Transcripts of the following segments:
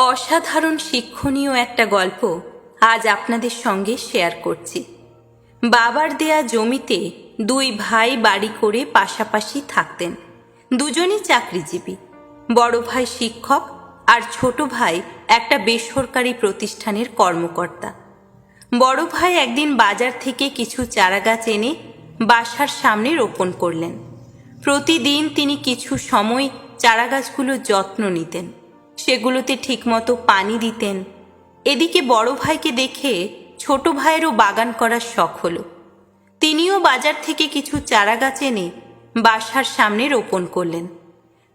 অসাধারণ শিক্ষণীয় একটা গল্প আজ আপনাদের সঙ্গে শেয়ার করছি। বাবার দেয়া জমিতে দুই ভাই বাড়ি করে পাশাপাশি থাকতেন। দুজনই চাকরিজীবী। বড় ভাই শিক্ষক আর ছোট ভাই একটা বেসরকারি প্রতিষ্ঠানের কর্মকর্তা। বড় ভাই একদিন বাজার থেকে কিছু চারাগাছ এনে বাসার সামনে রোপণ করলেন। প্রতিদিন তিনি কিছু সময় চারাগাছগুলোর যত্ন নিতেন। সেগুলোতে ঠিকমতো পানি দিতেন। এদিকে বড় ভাইকে দেখে ছোট ভাইয়েরও বাগান করার শখ হলো। তিনিও বাজার থেকে কিছু চারাগাছ এনে বাসার সামনে রোপণ করলেন।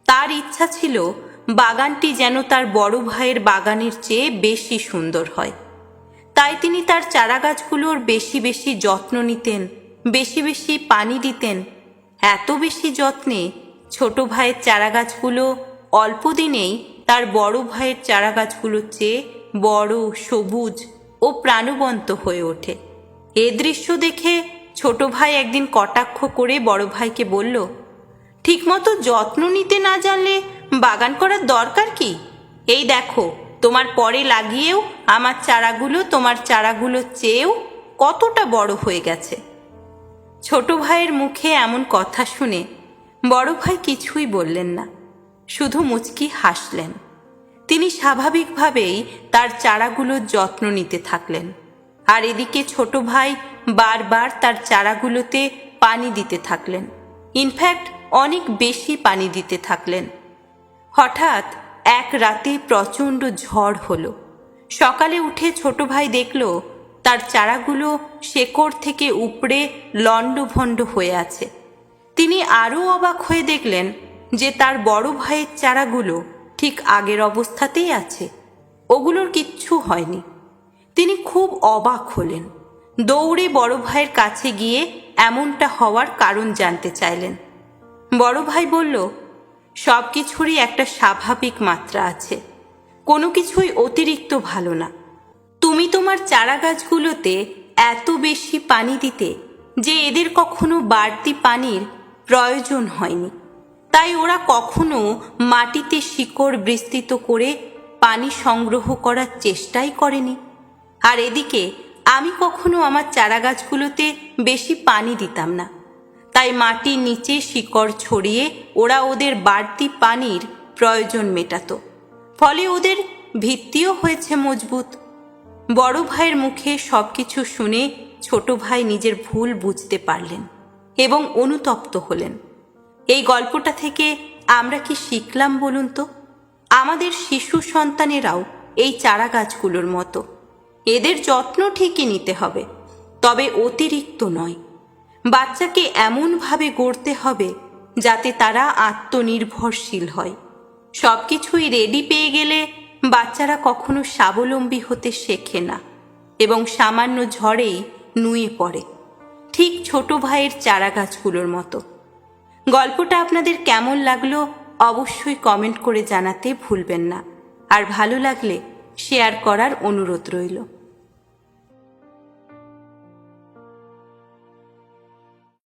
তার ইচ্ছা ছিল বাগানটি যেন তার বড় ভাইয়ের বাগানের চেয়ে বেশি সুন্দর হয়। তাই তিনি তার চারাগাছগুলোর বেশি বেশি যত্ন নিতেন, বেশি বেশি পানি দিতেন। এত বেশি যত্নে ছোট ভাইয়ের চারাগাছগুলো অল্প দিনেই তার বড় ভাইয়ের চারাগাছগুলোর চেয়ে বড়, সবুজ ও প্রাণবন্ত হয়ে ওঠে। এ দৃশ্য দেখে ছোট ভাই একদিন কটাক্ষ করে বড় ভাইকে বলল, ঠিকমতো যত্ন নিতে না জানলে বাগান করার দরকার কি? এই দেখো, তোমার পরে লাগিয়েও আমার চারাগুলো তোমার চারাগুলোর চেয়েও কতটা বড় হয়ে গেছে। ছোট ভাইয়ের মুখে এমন কথা শুনে বড় ভাই কিছুই বললেন না। শুধু মুচকি হাসলেন। তিনি স্বাভাবিকভাবেই তার চারাগুলোর যত্ন নিতে থাকলেন। আর এদিকে ছোট ভাই বারবার তার চারাগুলোতে পানি দিতে থাকলেন। ইনফ্যাক্ট অনেক বেশি পানি দিতে থাকলেন। হঠাৎ এক রাতে প্রচণ্ড ঝড় হলো। সকালে উঠে ছোট ভাই দেখল, তার চারাগুলো শেকড় থেকে উপড়ে লণ্ডভণ্ড হয়ে আছে। তিনি আরও অবাক হয়ে দেখলেন যে তার বড় ভাইয়ের চারাগুলো ঠিক আগের অবস্থাতেই আছে, ওগুলোর কিচ্ছু হয়নি। তিনি খুব অবাক হলেন। দৌড়ে বড় ভাইয়ের কাছে গিয়ে এমনটা হওয়ার কারণ জানতে চাইলেন। বড় ভাই বলল, সব কিছুরই একটা স্বাভাবিক মাত্রা আছে। কোনো কিছুই অতিরিক্ত ভালো না। তুমি তোমার চারা গাছগুলোতে এত বেশি পানি দিতে যে এদের কখনো বাড়তি পানির প্রয়োজন হয়নি। তাই ওরা কখনো মাটিতে শিকড় বিস্তৃত করে পানি সংগ্রহ করার চেষ্টাই করেনি। আর এদিকে আমি কখনো আমার চারা গাছগুলোতে বেশি পানি দিতাম না। তাই মাটির নিচে শিকড় ছড়িয়ে ওরা ওদের বাড়তি পানির প্রয়োজন মেটাত। ফলে ওদের ভিত্তিও হয়েছে মজবুত। বড় ভাইয়ের মুখে সব কিছু শুনে ছোট ভাই নিজের ভুল বুঝতে পারলেন এবং অনুতপ্ত হলেন। এই গল্পটা থেকে আমরা কি শিখলাম বলুন তো? আমাদের শিশু সন্তানেরাও এই চারা গাছগুলোর মতো। এদের যত্ন ঠিকই নিতে হবে, তবে অতিরিক্ত নয়। বাচ্চাকে এমনভাবে গড়তে হবে যাতে তারা আত্মনির্ভরশীল হয়। সব কিছুই রেডি পেয়ে গেলে বাচ্চারা কখনো স্বাবলম্বী হতে শেখে না এবং সামান্য ঝড়েই নুয়ে পড়ে। ঠিক ছোট ভাইয়ের চারা গাছগুলোর মতো। গল্পটা আপনাদের কেমন লাগল অবশ্যই কমেন্ট করে জানাতে ভুলবেন না। আর ভালো লাগলে শেয়ার করার অনুরোধ রইল।